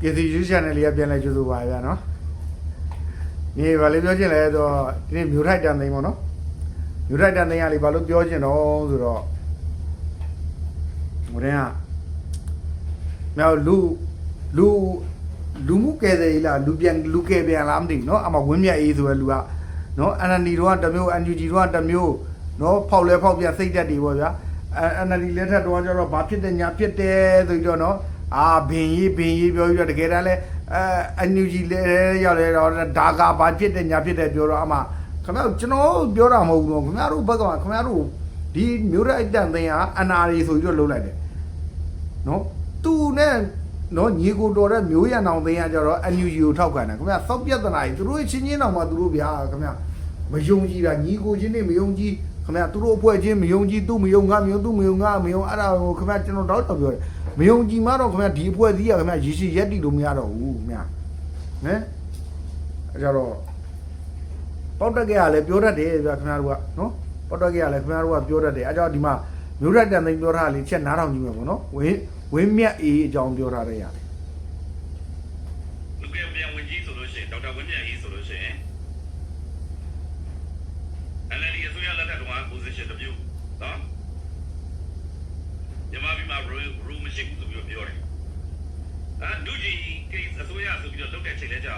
ပြည်သူယူချန်နယ်လေးကပြန်လဲကြိုးဆိုပါဗျာနော်ဒီဘာလေးပြောချင်လဲဆိုတော့ဒီနေ့မြို့ထိုက်တန်သိမ်းပေါ့နော်မြို့ထိုက်တန်သိမ်းကလေဘာလို့ပြောချင်တော့ဆိုတော့ဟိုတည်းကမြောက်လူလူလူမှုကယ်တယ်လားလူပြန်လူကယ်ပြန်လားမသိဘူးเนาะအမဝင်းမြတ်အေးဆိုတဲ့လူကเนาะ NND တော့တစ်မျိုး NUG တော့တစ်မျိုးเนาะဖောက်လဲဖောက်ပြစိတ်တက်တွေပေါ့ဗျာအဲ NND လက်ထက်တော့ကျတော့ဘာဖြစ်တယ်ညာဖြစ်တယ်ဆိုပြီးတော့เนาะ အာဘင်ကြီးဘင်ကြီးပြောပြီးတော့တကယ်တမ်းလဲအဲအန်ယူဂျီလဲရောက်လဲတော့ဒါကဘာဖြစ်တယ်ညာဖြစ်တယ်ပြောတော့အမှခင်ဗျားကျွန်တော်ပြောတာမဟုတ်ဘူးတော့ခင်ဗျားတို့ဘက်ကခင်ဗျားတို့ဒီမျိုးရိုက်တန်သိန်းဟာအနာရီဆိုပြီးတော့လှုပ်လိုက်တယ်နော်သူနဲ့နော်ညီကိုတော်တဲ့မျိုးရံအောင်သိန်းကကြတော့ NUG ကိုထောက်ခံတယ်ခင်ဗျာစောက်ပြဿနာကြီးသူတို့ချင်းချင်းတော်မှာသူတို့ဗျာခင်ဗျာမယုံကြည်တာညီကိုချင်းနဲ့မယုံကြည်ခင်ဗျာသူတို့အဖွဲ့ချင်းမယုံကြည်သူမယုံငါမယုံသူမယုံငါမယုံအဲ့ဒါကိုခင်ဗျာကျွန်တော်တော့တော်ပြောတယ် မယုံကြည်မှတော့ခင်ဗျဒီအဖွဲ့စည်းကခင်ဗျရရှိရက်တီလို့မရတော့ဘူးခင်ဗျဟမ်အဲ့ကြတော့ပေါက်တက်ကရလည်းပြောတတ်တယ်ဗျာခင်ဗျားတို့ကနော်ပေါက်တက်ကရလည်းခင်ဗျားတို့ကပြောတတ်တယ်အဲ့ကြောင့်ဒီမှာမျိုးရက်တန်သိန်းပြောထားတာလေးချက်နားထောင်ကြည့်မယ်ပေါ့နော်ဝင်းဝင်းမြတ်အေးအကြောင်းပြောထားတဲ့ရတယ်လူကပြန်ဝင်ကြီးဆိုလို့ရှိရင်ဒေါက်တာဝင်းမြတ်ကြီးဆိုလို့ရှိရင် NLD အစိုးရလက်ထက်တုန်းက position တစ်မျိုးနော်မြန်မာပြည်မှာ rule rule မရှိဘူးဆိုပြီးတော့ပြောတယ်အဲဒုကြီး case အစိုးရဆိုပြီး တော့လုပ်တဲ့ချိန်လဲကြာ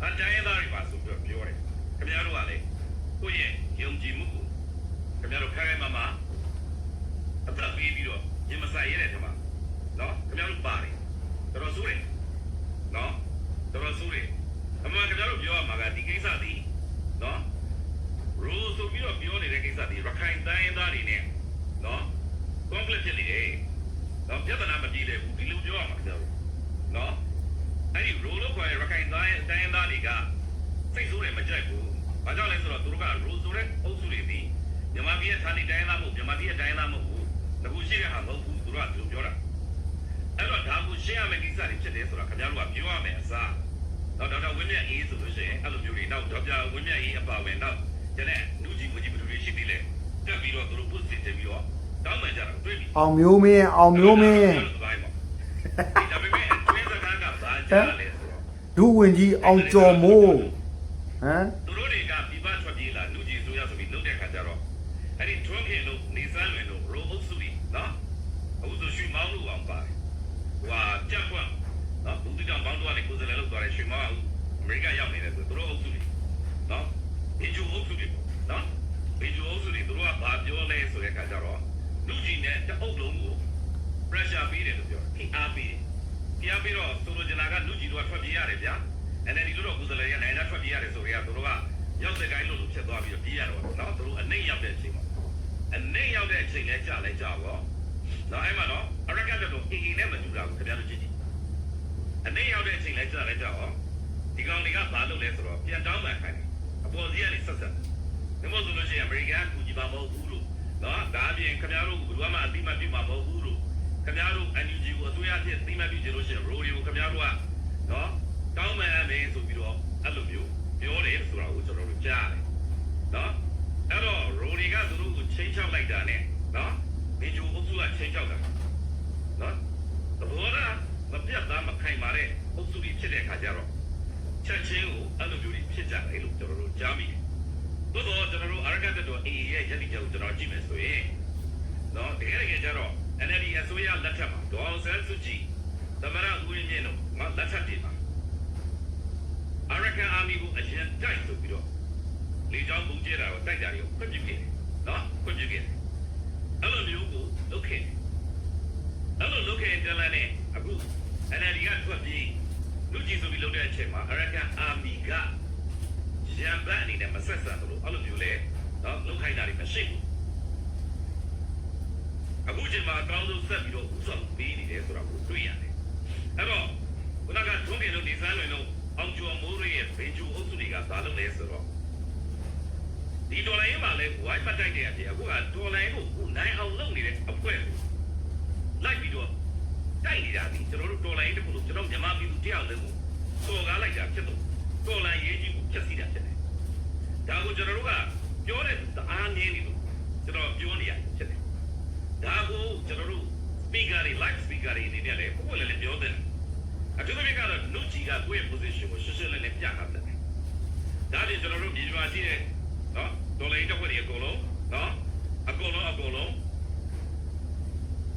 အောင်အတိုင်းရင်းသားတွေပါဆိုပြီးတော့ပြောတယ်ခင်ဗျားတို့ကလေကိုယ့်ရဲ့ယုံကြည်မှုကိုခင်ဗျားတို့ခိုင်ခိုင်မာမာအသက်ပေးပြီးတော့ရင်မဆိုင်ရတဲ့ထင်ပါနော်ခင်ဗျားတို့ပါတယ်တော်တော်ဆိုးတယ်နော်တော်တော်ဆိုးတယ်အမှန်ကျွန်တော်တို့ပြောရမှာကဒီကိစ္စဒီနော်ရိုးဆိုပြီးတော့ပြောနေတဲ့ကိစ္စဒီရခိုင်တိုင်းရင်းသားတွေနဲ့နော် conflict ဖြစ်နေတယ်နော်ပြဿနာမပြေလည်ဘူးဒီလိုပြောရမှာကျွန်တော်နော်အဲ့ဒီရိုးလို့ခေါ်ရရခိုင် တိုင်းတိုင်းရင်းသားတွေကစိတ်ဆိုးတယ်မကြိုက်ဘူးဘာကြောင့်လဲဆိုတော့သူတို့ကရိုးဆိုတဲ့အုပ်စုတွေဒီမြန်မာပြည်ရဲ့ဌာနေတိုင်းရင်းသားမဟုတ်မြန်မာပြည်ရဲ့တိုင်းရင်းသားမဟုတ်ဘူးတခုရှိတဲ့ဟာမဟုတ်ဘူးသူတို့ကဒီလိုပြောတာအဲ့တော့ဒါကိုရှင်းရမယ့်ကိစ္စတွေဖြစ်တယ်ဆိုတာခင်ဗျားတို့ကပြောရမယ်အစားတော့ဒေါက်တာဝင်းမြတ်အေးဆိုလို့ရှိရင်အဲ့လိုမျိုးတွေနောက်ဒေါက်တာဝင်းမြတ်အေးအပါဝင်တော့ကျန်တဲ့လူကြီးမကြီးဘယ်လိုတွေရှိသေးလဲတက်ပြီးတော့သူတို့ပုတ်စစ်တယ်ပြီးတော့တောင်းမှန်ကြတာတွေ့ပြီအောင်မျိုးမင်းအောင်မျိုးမင်းဒါပေမဲ့အတွင်းစကားကဘာကြားလဲဆိုတော့ ဒုဝင်ကြီးအောင်ကျော်မိုးဟမ်သူတို့တွေကပြပထွက်ပြေးလာလူကြီးဆိုရဆိုပြီးလုပ်တဲ့ခါကျတော့အဲ့ဒီထွန်းခင်လို့နေစမ်းလွင်လို့ရိုးအုပ်စုကြီးနော်အခုဆိုရွှေမောင်းလို့အောင်ပါတယ်ဟိုဟာကြက်ကွန်းနော်ဘူးတိတောင်ဘောင်းတော့ကနေကိုယ်စလဲလောက်သွားတယ်ရွှေမောင်းအမေရိကန်ရောက်နေတယ်ဆိုသူတို့အုပ်စုကြီးနော်ဘီဂျူအုပ်စုကြီးနော်ဘီဂျူအုပ်စုကြီးသူတို့ကဘာပြောလဲဆိုတဲ့ခါကျတော့လူကြီးနဲ့တအုပ်လုံးကို pressure ပေးတယ်လို့ပြောတယ်အားပေးတယ်တရားပြီးတော့သူတို့ဂျနာကလူကြီး တို့ကထွက်ပြေးရတယ်ဗျာ NLD တို့တော့ကိုယ်စားလှယ်ရနိုင်တာထွက်ပြေးရတယ်ဆိုတော့သူတို့ကရောက်တဲ့ကိုင်းလို့လို့ဖြစ်သွားပြီးတော့ပြေးရတော့နော်သူတို့အနေရောက်တဲ့အချိန်မှာအနေရောက်တဲ့အချိန်လဲကြာလဲကြာပေါ့နော်အဲ့မှာတော့အရကတ်တော့အင်အင်နဲ့မတူတာဘူးခင်ဗျားတို့ကြည့်ကြည့်အနေရောက်တဲ့အချိန်လဲကြာလဲကြာပေါ့ဒီကောင်တွေကဘာလုပ်လဲဆိုတော့ပြန်တောင်းမှခိုင်းတယ်အပေါ်စီကနေဆက်ဆက်တယ်ဒါမှမဟုတ်ဆိုလို့ရှိရင်အမေရိကန်ကူညီပါမဟုတ်ဘူးလို့နော်ဒါအပြင်ခင်ဗျားတို့ကဘယ်သူမှအတိမတ်ပြမှာမဟုတ်ဘူးလို့ခင်ဗျားတို့ NUG ကိုအစိုးရအဖြစ်အတိမတ်ပြချင်လို့ရှိရင် road တွေကိုခင်ဗျားတို့က နော်တောင်းမှန်မယ်ဆိုပြီးတော့အဲ့လိုမျိုးပြောတယ်ဆိုတာကိုကျွန်တော်တို့ကြားတယ်နော်အဲ့တော့ရိုဒီကသူတို့ကိုချိန်ချောက်လိုက်တာ ਨੇ နော်ဒီဂျိုအုပ်စုကချိန်ချောက်တာနော်သဘောလားမပြတ်သားမခိုင်ပါတဲ့အုပ်စုကြီးဖြစ်တဲ့အခါကျတော့ချက်ချင်းကိုအဲ့လိုမျိုးကြီးဖြစ်ကြတယ်လို့ကျွန်တော်တို့ကြားမိတယ်သို့တော့ကျွန်တော်တို့အရကတ်တော်အေးရဲ့ရည်ရည်ကိုကျွန်တော်ကြည့်မယ်ဆိုရင်နော်တကယ်တကယ်ကျတော့ NLD အစိုးရလက်ထက်မှာဒေါအောင်ဆန်းစုကြည် သမရဦးရင်းမြင့်တို့မလက်ထက်တွေမှာအရကန်အာမီကိုအရင်တိုက်ဆိုပြီးတော့လေကြောင်းပုံကျဲတာကိုတိုက်တာတွေကိုခွင့်ပြုခဲ့တယ်နော်ခွင့်ပြုခဲ့တယ်အဲ့လိုမျိုးကိုလုပ်ခဲ့တယ်အဲ့လိုလုပ်ခဲ့တဲ့တလန်နဲ့အခု NLD ကထွက်ပြီးလူကြီးဆိုပြီးလုပ်တဲ့အချိန်မှာအရကန်အာမီကရန်ဘတ်အနေနဲ့မဆက်ဆံလို့အဲ့လိုမျိုးလေနော်လုပ်ခိုင်းတာတွေမရှိဘူးအခုချိန်မှာအကောင်းဆုံးဆက်ပြီးတော့ဥဆောင်ပေးနေတယ်ဆိုတာကိုတွေ့ရတယ် အဲ့တော့ခုနကထုံးတယ်လို့ဒီဇိုင်းဝင်လို့အောင်ကျော်မိုးရဲ့ဘေဂျူအုပ်စုတွေကဘာလုပ်လဲဆိုတော့ဒီဒေါ်လာရင်းမှာလဲဝိုင်းပတ်တိုက်တဲ့အပြင်အခုကဒေါ်လာရင်းကိုကိုနိုင်အောင်လုပ်နေတဲ့အဖွဲ့ကိုလိုက်ပြီးတော့တိုက်နေတာဒီကျွန်တော်တို့ဒေါ်လာရင်းတခုလို့ကျွန်တော်မြန်မာပြည်သူတယောက်လည်းကိုစော်ကားလိုက်တာဖြစ်တော့ဒေါ်လာရေးကြီးကိုဖျက်ဆီးတာဖြစ်တယ်။ဒါကိုကျွန်တော်တို့ကပြောတဲ့တအားငင်းနေလို့ကျွန်တော်ပြောနေရဖြစ်တယ်။ဒါကိုကျွန်တော်တို့ speaker တွေ live speaker တွေအနေနဲ့လည်းဘယ်လိုလဲပြောတယ်အထူးသဖြင့်ကတော့ကိုယ့်ရဲ့ position ကိုရှင်းရှင်းလင်းလင်းပြတာတယ်ဒါလည်းကျွန်တော်တို့မြေရွာရှိတဲ့နော်ဒေါ်လာတစ်ခွက်တွေအကုန်လုံးနော်အကုန်လုံးအကုန်လုံး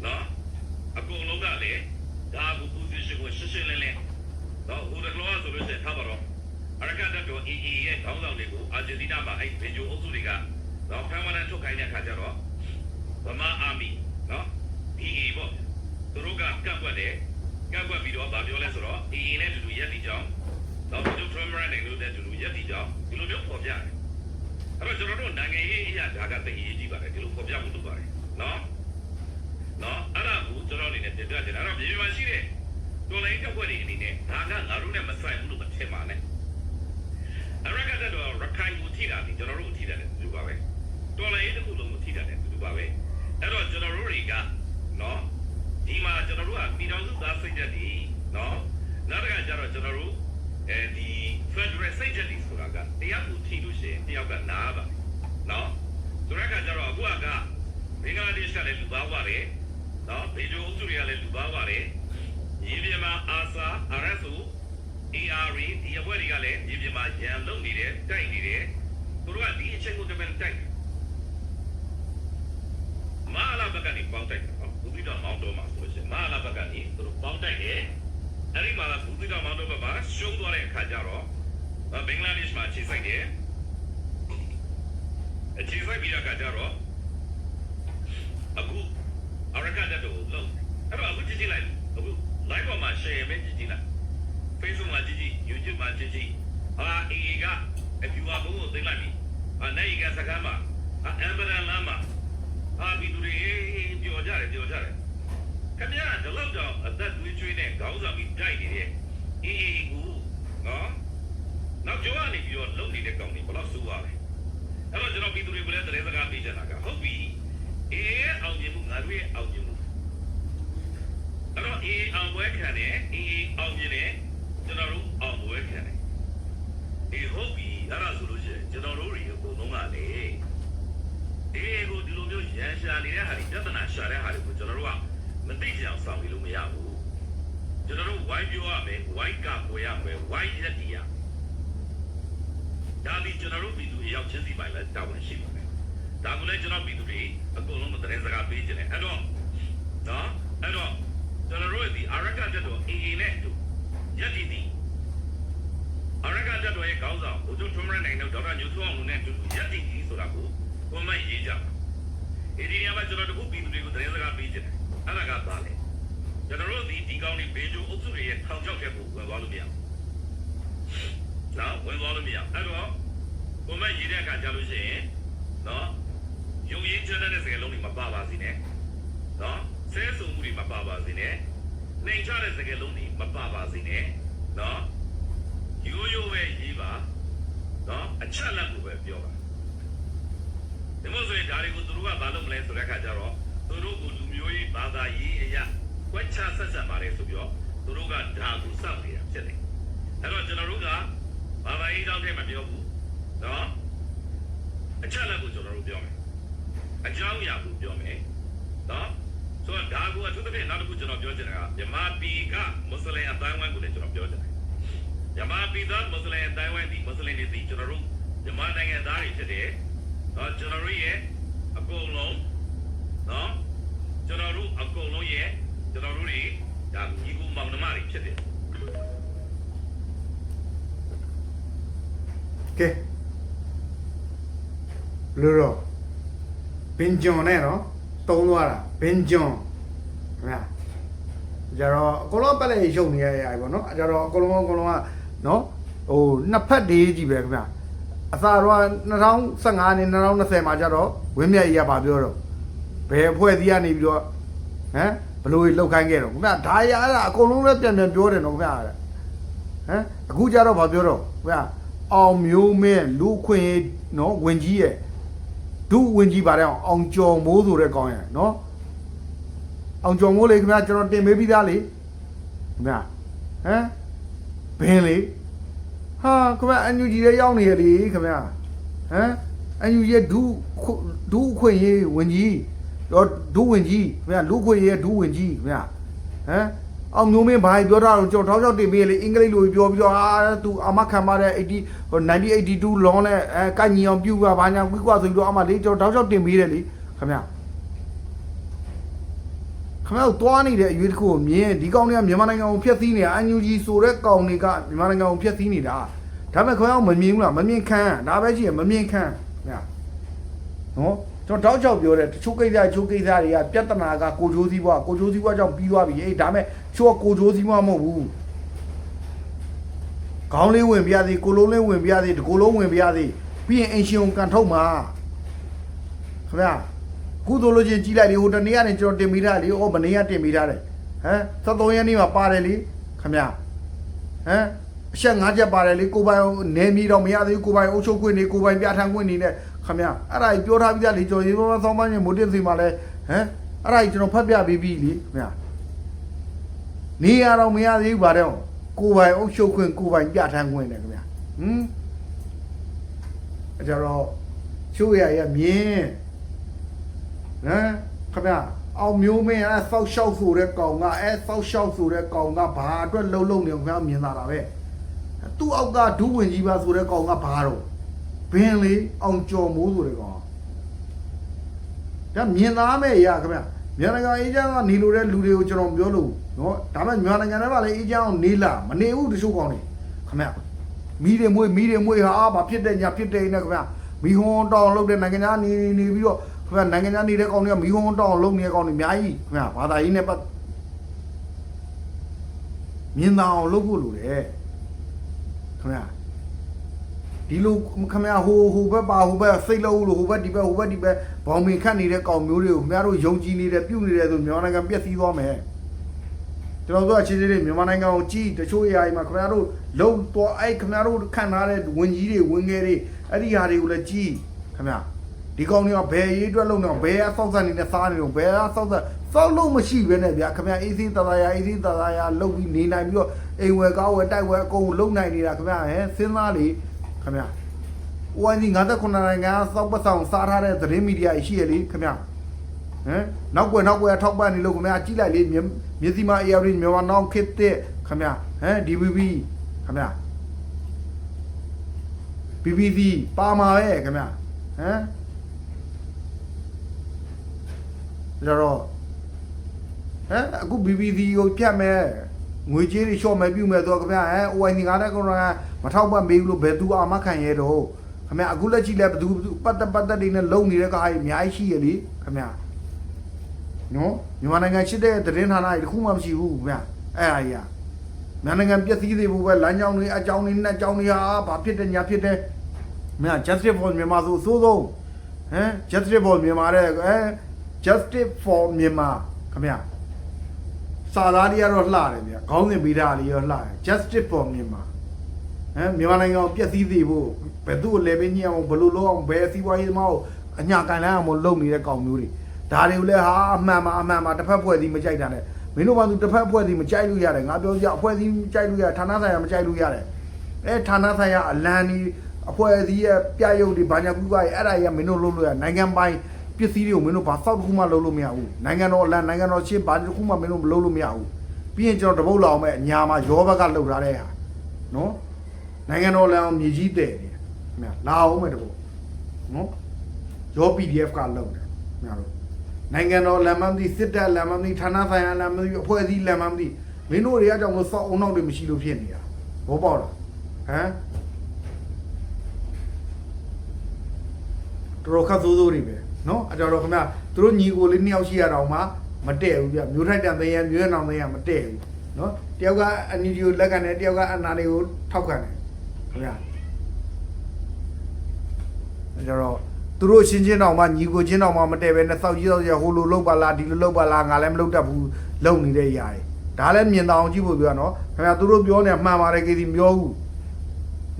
နော်အကုန်လုံးကလည်းဒါကို position ကိုရှင်းရှင်းလင်းလင်းနော်ဟိုတကလောဆိုလို့ရှိရင်ထားပါတော့အရကတ်တော် EE ရဲ့ခေါင်းဆောင်တွေကိုအာဂျင်တီးနားမှာအဲ့ဗီဒီယိုအုပ်စုတွေကနော်ဖမ်းမန်းထုတ်ခိုင်းတဲ့အခါကျတော့ဗမာအာမီနော် EE ပေါ့သူတို့ ကကန့်ကွက်တယ်ကန့်ကွက်ပြီးတော့ဗာပြောလဲဆိုတော့ EE နဲ့တူတူရက်တီကြောင်းတော့ဒီလို Trump နဲ့တူတူတူတူရက်တီကြောင်းဒီလိုမျိုးပေါ်ပြတယ်အဲ့တော့ကျွန်တော်တို့နိုင်ငံရေးအရာဒါကတည်ရည်ကြီးပါတယ်ဒီလိုပေါ်ပြမှုလုပ်ပါတယ်နော်နော်အဲ့ဒါကိုကျွန်တော်အနေနဲ့တင်ပြချင်တာအဲ့တော့မြေပြင်မှာရှိတဲ့တော်လိုင်းတက်ွက်တွေအနေနဲ့ဒါကငါတို့နဲ့မဆိုင်ဘူးလို့မထင်ပါနဲ့အရကတ်တော့ရခိုင်ကိုထိတာဒီကျွန်တော်တို့ထိတာလည်းဒီလိုပါပဲတော်လိုင်းတစ်ခုလုံးကိုထိတာလည်းဒီလိုပါပဲအဲ့တော့ကျွန်တော်တို့တွေကနော် ဒီမှာကျွန်တော်တို့ကပြည်တော်စုသားစိတ်သက်ဒီနော်နောက်တစ်ခါကျတော့ကျွန်တော်တို့အဲဒီ Federal စိတ်သက်ဒီဆိုတာကတရားကိုထိလို့ရှိရင်တယောက်ကနားပါနော်ဆိုတော့ကကျတော့အခုကဘင်္ဂလားဒေ့ရှ်ကလည်းလူသားပါတယ်နော်ဘေဂျိုအုပ်စုတွေကလည်းလူသားပါတယ်ရင်းပြမှာအာဆာ RSO ARE ဒီအဘွဲတွေကလည်းရင်းပြမှာရန်လုံနေတယ်တိုက်နေတယ်သူတို့ကဒီအချက်ကိုတမန်တိုက်တယ်မာလာဘက်ကနေပေါင်းတိုက်တယ်ဟုတ်ဘူးပြီးတော့မောင်းတော့ မှာဆိုလို့ရှိရင်မာလာဘက်ကနေသူတို့ပေါင်းတိုက်တယ်အဲ့ဒီမှာလာဘူးပြီးတော့မောင်းတော့ဘက်မှာရှုံးသွားတဲ့အခါကျတော့ဘင်္ဂလားဒေ့ရှ်မှာခြေစိုက်တယ်အခြေစိုက်ပြီးတော့အခါကျတော့အခုအရကတက်တော့လုံးအဲ့တော့အခုကြည့်ကြည့်လိုက်အခု live ပေါ်မှာ share မယ်ကြည့်ကြည့်လိုက် Facebook မှာကြည့်ကြည့် YouTube မှာကြည့်ကြည့်ဟာအေက viewer ဘုံကိုသိလိုက်ပြီဟာနိုင်ကစကားမှာဟာ Amber လမ်းမှာဟာဒီသူတွေပြောကြတယ်ပြောကြတယ်ခင်ဗျာဒီလောက်တော့အသက်သွေးချွေးနဲ့ခေါ င်းဆောင်ပြီးတိုက်နေတဲ့အေးအေးကူနော်နောက်ကျောင်းကနေပြီးတော့လုံနေတဲ့ကောင်တွေဘယ်တော့စိုးရလဲအဲ့တော့ကျွန်တော်ပြည်သူတွေကိုလည်းသတင်းစကားပေးချင်တာကဟုတ်ပြီအေးအောင်မြင်မှုငါတို့ရဲ့အောင်မြင်မှုအဲ့တော့အေးအောင်ပွဲခံတယ်အေးအောင်မြင်တယ်ကျွန်တော်တို့အောင်ပွဲခံတယ်ဒီဟုတ်ပြီအဲ့ဒါဆိုလို့ရှိရင်ကျွန်တော်တို့တွေအကုန်လုံးကလေအေးကိုဒီလိုမျိုးရန်ရှာနေတဲ့ဟာတွေပြဿနာရှာတဲ့ဟာတွေကိုကျွန်တော်တို့ကမသိကြအောင်ဆောင်ပြီးလို့မရဘူး ကျွန်တော်တို့ဝိုင်းပြောရမယ်ဝိုင်းကပွဲရမယ်ဝိုင်းရက်တီးရဒါဒီကျွန်တော်တို့ပြည်သူအရောက်ချင်းစီပိုင်းလဲတာဝန်ရှိပါတယ်ဒါကလည်းကျွန်တော်ပြည်သူတွေအကုန်လုံးသတင်းစကားပေးကြတယ်အဲ့တော့နော်အဲ့တော့ကျွန်တော်တို့ဒီအရကတက်တော်အင်းအင်းနဲ့အတူရက်တည်တည်အရကတက်တော်ရဲ့ခေါင်းဆောင်ဘုသူထုံးရနိုင်တော့ဒေါက်တာညိုထွန်းအောင်နဲ့အတူရက်တည်တည်ဆိုတာကိုကိုမရေးကြပါဒီဒီညမှာကျွန်တော်တို့ပြည်သူတွေကိုသတင်းစကားပေးကြတယ်အဲ့ဒါကပါလေ ကျွန်တော်တို့ဒီဒီကောင်းလေးဘေဂျိုအုပ်စုတွေရဲ့ထောင်ချောက်တဲ့ကိုဝင်သွားလို့မရဘူးနော်ဝင်သွားလို့မရအဲ့တော့ကိုမရေးတဲ့အခါကျလို့ရှိရင်နော်ယုံကြည်ချက်တဲ့စကားလုံးတွေမပါပါစေနဲ့နော်ဆဲဆုံမှုတွေမပါပါစေနဲ့နှိမ်ချတဲ့စကားလုံးတွေမပါပါစေနဲ့နော်ရိုးရိုးပဲရေးပါနော်အချက်လက်ကိုပဲပြောပါဒီမို့ဆိုရင်ဒါတွေကိုသူတို့ကဘာလုပ်မလဲဆိုတဲ့အခါကျတော့သူတို့ကိုလူမျိုးရေးဘာသာရေးအရာ ကွက်ချဆက်ဆက်ပါတယ်ဆိုပြီးတော့သူတို့ကဒါကိုစောင့်နေတာဖြစ်တယ်အဲ့တော့ကျွန်တော်တို့ကဘာသာရေးတောင်းတဲ့မပြောဘူးနော်အချက်လက်ကိုကျွန်တော်တို့ပြောမယ်အကြောင်းအရာကိုပြောမယ်နော်ဆိုတော့ဒါကိုအထူးသဖြင့်နောက်တစ်ခုကျွန်တော်ပြောချင်တာကမြန်မာပြည်ကမွတ်စလင်အတိုင်းဝိုင်းကိုလည်းကျွန်တော်ပြောချင်တယ်မြန်မာပြည်သားမွတ်စလင်အတိုင်းဝိုင်းဒီမွတ်စလင်တွေဒီကျွန်တော်တို့မြန်မာနိုင်ငံသားတွေဖြစ်တယ်နော်ကျွန်တော်တို့ရဲ့အကုန်လုံးနော်ကျွန်တော်တို့အကုန်လုံးရဲ့ ကျွန်တော်တို့တွေဒါညီကူမောင်နှမတွေဖြစ်တယ်ကဲလို့တော့ဘင်ဂျွန်နဲ့နော်တုံးသွားတာဘင်ဂျွန်ခင်ဗျာကြတော့အကုန်လုံးပက်လက်ရုပ်နေရရပေါ့နော်ကြတော့အကုန်လုံးအကုန်လုံးကနော်ဟိုနှစ်ဖက်ဒေးကြီးပဲခင်ဗျာအသာတော့2015နဲ့2020မှာကြတော့ဝင်းမြတ်ကြီးကဗာပြောတော့ဘယ်အဖွဲ့အစည်းကနေပြီးတော့ဟမ် ဘလို့လောက်ခိုင်းခဲ့တော့ခင်ဗျာဒါရအဲ့ဒါအကုန်လုံးလည်းပြန်ပြန်ပြောတယ်နော်ခင်ဗျာဟမ်အခုကြတော့ဗာပြောတော့ခင်ဗျာအောင်မျိုးမင်းလူခွင့်ရေးနော်ဝင်ကြီးရဲ့ဒုဝင်ကြီးပါတယ်အောင်အောင်ကျော်မိုးဆိုတဲ့ကောင်းရဲ့နော်အောင်ကျော်မိုးလေခင်ဗျာကျွန်တော်တင်ပေးပြီးသားလေခင်ဗျာဟမ်ဘင်းလေဟာခင်ဗျာအန်ယူဂျီရဲ့ရောက်နေရလေခင်ဗျာဟမ်အန်ယူဂျီရဲ့ဒုဒုခွင့်ရေးဝင်ကြီး တော့ဒုဝင်ကြီးခင်ဗျာလူခွင့်ရေးဒုဝင်ကြီးခင်ဗျာဟမ်အောင်မျိုးမင်းဘာပြောတာတော့ကျွန်တော်ထောက်ချောက်တင်ပေးလေအင်္ဂလိပ်လိုပြောပြီးတော့အာသူအမခံပါတဲ့80ဟို1982 long နဲ့အဲကိုက်ညီအောင်ပြုတ်ကဘာညာကွီကွာဆိုပြီးတော့အမလေးကျွန်တော်ထောက်ချောက်တင်ပေးတယ်လေခင်ဗျာခင်ဗျားတို့တွားနေတဲ့အရွေးတစ်ခုကိုမြင်ဒီကောင်တွေကမြန်မာနိုင်ငံကိုဖျက်ဆီးနေတာအန်ယူဂျီဆိုတဲ့ကောင်တွေကမြန်မာနိုင်ငံကိုဖျက်ဆီးနေတာဒါပေမဲ့ခင်ဗျားတို့မမြင်ဘူးလားမမြင်ခံဒါပဲရှိရမမြင်ခံခင်ဗျာနော် ကျွန်တော်တောက်ချောက်ပြောတယ်တချို့ကိစ္စတချို့ကိစ္စတွေကပြဿနာကကိုချိုးစည်းဘွားကိုချိုးစည်းဘွားကြောင့်ပြီးသွားပြီအေးဒါမဲ့ချိုးကကိုချိုးစည်းဘွားမဟုတ်ဘူးခေါင်းလေးဝင်ပြရသေးကိုလုံးလေးဝင်ပြရသေးတကိုလုံးဝင်ပြရသေးပြီးရင်အင်ရှင်ကိုကန်ထုတ်မှာခင်ဗျာခုတို့လို့ချင်းကြီးလိုက်လေဟိုတနေ့ကနေကျွန်တော်တင်မိထားလေဩမနေ့ကတင်မိထားတယ်ဟမ်73ရက်နေ့မှာပါတယ်လေခင်ဗျာဟမ် အချက်၅ချက်ပါတယ်လေကိုပိုင်နေမီတော့မရသေးဘူးကိုပိုင်အုပ်ချုပ်ခွင့်နေကိုပိုင်ပြဋ္ဌာန်းခွင့်နေနဲ့ခင်ဗျာအဲ့ဒါကြီးပြောထားပြီးသားလေကျွန်တော်ရေပေါ်ဆောင်းပန်းချင်းမိုတင်စီမှာလဲဟမ်အဲ့ဒါကြီးကျွန်တော်ဖတ်ပြပေးပြီလေခင်ဗျာနေရတော့မရသေးဘူးဗါတဲ့ကိုပိုင်အုပ်ချုပ်ခွင့်ကိုပိုင်ပြဋ္ဌာန်းခွင့်နေခင်ဗျာဟမ်အဲ့ကြတော့ချိုးရရမြင်ဟမ်ခင်ဗျာအောင်မျိုးမင်းအဲဆောက်ရှောက်ဆိုတဲ့ကောင်ကအဲဆောက်ရှောက်ဆိုတဲ့ကောင်ကဘာအတွက်လှုပ်လှုပ်နေခင်ဗျာမြင်လာတာပဲ သူ့အောက်ကဒုဝင်ကြီးပါဆိုတဲ့ကောင်ကဘာတော့ဘင်းလေအောင်ကျော်မိုးဆိုတဲ့ကောင်ဒါမြင်သားမဲ့ရခင်ဗျာမြန်မာနိုင်ငံအေဂျင့်ကနေလို့တဲ့လူတွေကိုကျွန်တော်ပြောလို့နော်ဒါပေမဲ့မြန်မာနိုင်ငံထဲမှာလည်းအေဂျင့်အောင်နေလာမနေဘူးတချို့ကောင်တွေခင်ဗျာမီးတွေမွေးမီးတွေမွေးဟာဘာဖြစ်တဲ့ညာဖြစ်တဲ့နေခင်ဗျာမီးဟွန်းတောင်လုပ်တဲ့နိုင်ငံသားနေနေပြီးတော့ခင်ဗျာနိုင်ငံသားနေတဲ့ကောင်တွေကမီးဟွန်းတောင်လုပ်နေတဲ့ကောင်တွေအများကြီးခင်ဗျာဘာသာရေးနဲ့ပတ်မြင်သာအောင်လုပ်ဖို့လိုတယ် ခင်ဗျာဒီလိုခင်ဗျာဟိုဟိုဘက်ပါဟိုဘက်စိတ်လို့လို့ဟိုဘက်ဒီဘက်ဟိုဘက်ဒီဘက်ဘောင်မင်ခတ်နေတဲ့ကောင်မျိုးတွေကိုခင်ဗျားတို့ယုံကြည်နေတယ်ပြုတ်နေတယ်ဆိုမြန်မာနိုင်ငံပြည့်စည်သွားမယ်ကျွန်တော်တို့အခြေအနေတွေမြန်မာနိုင်ငံကိုကြည့်တချို့အရာတွေမှာခင်ဗျားတို့လုံတော့အဲ့ခင်ဗျားတို့ခံထားတဲ့ဝင်ကြီးတွေဝင်ငယ်တွေအဲ့ဒီဟာတွေကိုလည်းကြည့်ခင်ဗျာဒီကောင်တွေကဘယ်ရေးအတွက်လုံနေအောင်ဘယ်အဆောက်အအုံနေနဲ့စားနေတော့ဘယ်အဆောက်အအုံစောက်လို့မရှိဘဲနဲ့ဗျာခင်ဗျာအေးသေးတသာယာအေးသေးတသာယာလုံပြီးနေနိုင်ပြီးတော့ အိမ်ဝယ်ကားဝယ်တိုက်ဝယ်အကုန်လုံနိုင်နေတာခင်ဗျာဟဲစဉ်းစားလေခင်ဗျာ ONG 59နိုင်ငံစောက်ပတ်ဆောင်စားထားတဲ့သတင်းမီဒီယာရှိရလေခင်ဗျာဟမ်နောက်ွယ်နောက်ွယ်ထောက်ပံ့နေလို့ခင်ဗျာကြည့်လိုက်လေမြမြစီမာ AR မြန်မာနောင်ခစ်တဲ့ခင်ဗျာဟမ် DVB ခင်ဗျာ BBC ပါမှာပဲခင်ဗျာဟမ်ဒါတော့ဟမ်အခု BBC ကိုပြတ်မယ် ငွေကြေးတွေလျှော့မယ်ပြုမယ်ဆိုတော့ခင်ဗျာဟမ် ONG 59မထောက်ပံ့ပေးဘူးလို့ဘယ်သူအာမခံရဲတော့ခင်ဗျာအခုလက်ရှိလဲဘသူပတ်သက်ပတ်သက်တွေနဲ့လုံနေတဲ့ကားကြီးအများကြီးရှိရလေခင်ဗျာနော်မြန်မာနိုင်ငံရှိတဲ့သတင်းဌာနတွေတခုမှမရှိဘူးခင်ဗျာအဲ့အရာကြီးမြန်မာနိုင်ငံပြည့်စည်သေးဘူးပဲလမ်းကြောင်းတွေအကြောင်းတွေနဲ့အကြောင်းတွေဟာဘာဖြစ်တယ်ညာဖြစ်တယ်မြန် justice for မြန်မာဆိုအဆိုးဆုံးဟမ် justice for မြန်မာတဲ့အဲ justice for မြန်မာခင်ဗျာ စာသားတွေကတော့လှတယ်ဗျာခေါင်းစဉ်ပေးထားလေးရောလှတယ် justice for မြန်မာဟမ်မြန်မာနိုင်ငံကိုပြည့်စည်သေးဖို့ဘယ်သူ့ကိုလဲပေးညံ့အောင်ဘယ်လိုလုပ်အောင်ဘယ်စီးပွားရေးသမားကိုအညာကန်လိုက်အောင်မလုပ်နေတဲ့ကောင်မျိုးတွေဒါတွေကိုလည်းဟာအမှန်မှာအမှန်မှာတစ်ဖက်ဖွဲ့စည်းမကြိုက်တာနဲ့မင်းတို့မှသူတစ်ဖက်ဖွဲ့စည်းမကြိုက်လို့ရတယ်ငါပြောကြအဖွဲ့စည်းကြိုက်လို့ရဌာနဆိုင်ရာမကြိုက်လို့ရတယ်အဲဌာနဆိုင်ရာအလံဒီအဖွဲ့အစည်းရဲ့ပြရုပ်တွေဘာညာကူပါရဲ့အဲ့ဒါကြီးကမင်းတို့လုပ်လို့ရနိုင်ငံပိုင် ပစ္စည်းတွေကိုမင်းတို့ဘာစောက်တစ်ခုမှလုပ်လို့မရဘူးနိုင်ငံတော်အလံနိုင်ငံတော်ချင်းဘာတစ်ခုမှမင်းတို့မလုပ်လို့မရဘူးပြီးရင်ကျွန်တော်တပုတ်လောက်မဲ့အညာမှာရောဘက်ကလှုပ်ထားတဲ့ဟာနော်နိုင်ငံတော်လမ်းအောင်မြေကြီးတဲ့နေတယ်ခင်ဗျာလာအောင်မဲ့တပုတ်နော်ရော PDF ကလှုပ်တယ်ခင်ဗျာတို့နိုင်ငံတော်လမ်းမမသိစစ်တပ်လမ်းမမသိဌာနဆိုင်ရာလမ်းမသိအဖွဲ့အစည်းလမ်းမမသိမင်းတို့တွေကကြောင့်လို့စောက်အောင်နောက်တွေမရှိလို့ဖြစ်နေတာဘောပေါက်လားဟမ်တော်တော်ခတ်သိုးသိုးတွေပဲ နော်အကြော်တော့ခင်ဗျာသူတို့ညီကိုလေးနှစ်ယောက်ရှိရတော့မှမတည့်ဘူးဗျမျိုးထိုက်တန်သေးရမျိုးရနောင်သေးရမတည့်ဘူးနော်တယောက်ကအန်နီဒီကိုလက်ခံတယ်တယောက်ကအနာတွေကိုထောက်ခံတယ်ခင်ဗျာအကြော်တော့သူတို့ချင်းချင်းတောင်မှညီကိုချင်းတောင်မှမတည့်ပဲနဲ့စောက်ကြီးစောက်ကြီးဟိုလိုလောက်ပါလားဒီလိုလောက်ပါလားငါလည်းမလုပ်တတ်ဘူးလုံနေတဲ့ຢာတွေဒါလည်းမြင်တောင်ကြည့်ဖို့ပြောနော်ခင်ဗျာသူတို့ပြောနေမှန်ပါတယ်ကေစီမပြောဘူး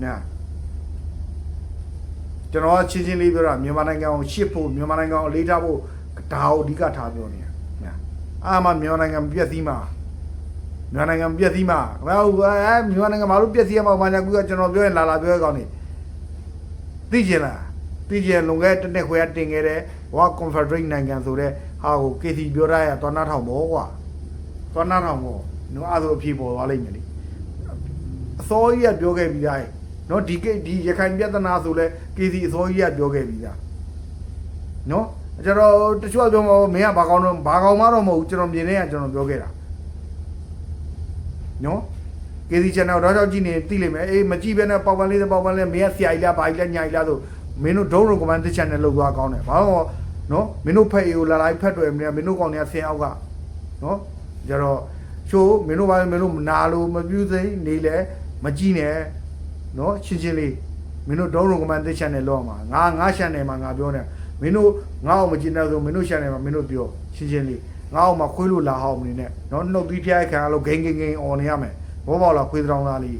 နာ ကျွန်တော်ချင်းချင်းလေးပြောတာမြန်မာနိုင်ငံကိုရှစ်ဖို့မြန်မာနိုင်ငံကိုအလေးထားဖို့ဒါကိုအဓိကထားပြောနေတာညာအာမမြန်မာနိုင်ငံပြည့်စည်မှာမြန်မာနိုင်ငံပြည့်စည်မှာခင်ဗျာဟိုအဲမြန်မာနိုင်ငံမှာလို့ပြည့်စည်ရမှာဘာညာကူကကျွန်တော်ပြောရင်လာလာပြောရကောင်းနေသိကျင်လားသိကျင်လုံခဲ့တဲ့နှစ်ခွဲတင်ခဲ့တဲ့ဝါ Confederate နိုင်ငံဆိုတဲ့ဟာကို KC ပြောရရသွားနာထောင်မောကွာသွားနာထောင်မောနော်အဲ့ဒါဆိုအဖြေပေါ်သွားလိမ့်မယ်လေအစောကြီးကပြောခဲ့ပြီးသားရဲ့ နော်ဒီကိဒီရခိုင်ပြဿနာဆိုလဲ KC အစောကြီးကပြောခဲ့ပြီးသားနော်ကျွန်တော်တချို့ကပြောမှာမင်းကဘာကောင်းတော့ဘာကောင်းမှတော့မဟုတ်ဘူးကျွန်တော်မြင်နေရကျွန်တော်ပြောခဲ့တာနော် KC channel တော့တော့ကြည့်နေသိလိမ့်မယ်အေးမကြည့်ဘဲနဲ့ပေါက်ပန်းလေးပေါက်ပန်းလေးမင်းကဆရာကြီးလားဘာကြီးလားညာကြီးလားဆိုမင်းတို့ဒုံးရုံကမန်တစ် channel လောက်သွားကောင်းတယ်ဘာလို့နော်မင်းတို့ဖက်အေကိုလာလိုက်ဖက်တွေ့မင်းမင်းတို့ကောင်တွေကဆင်အောက်ကနော်ကြတော့ချိုးမင်းတို့ဘာမင်းတို့နာလို့မပြူစိမ့်နေလဲမကြည့်နဲ့ နော်ရှင်းရှင်းလေးမင်းတို့ဒုံးရုံကမန်တစ် channel လောက်အောင်ပါငါငါ channel မှာငါပြောနေမင်းတို့ငါ့အောင်မကြည့်နဲ့ဆိုမင်းတို့ channel မှာမင်းတို့ပြောရှင်းရှင်းလေးငါ့အောင်မခွေးလို့လာဟောင်းမနေနဲ့နော်နှုတ်သီးဖျားခံရလို့ဂိမ်းဂိမ်းဂိမ်းអော်နေရမယ်ဘောပေါက်လာခွေးတောင်းသားလေး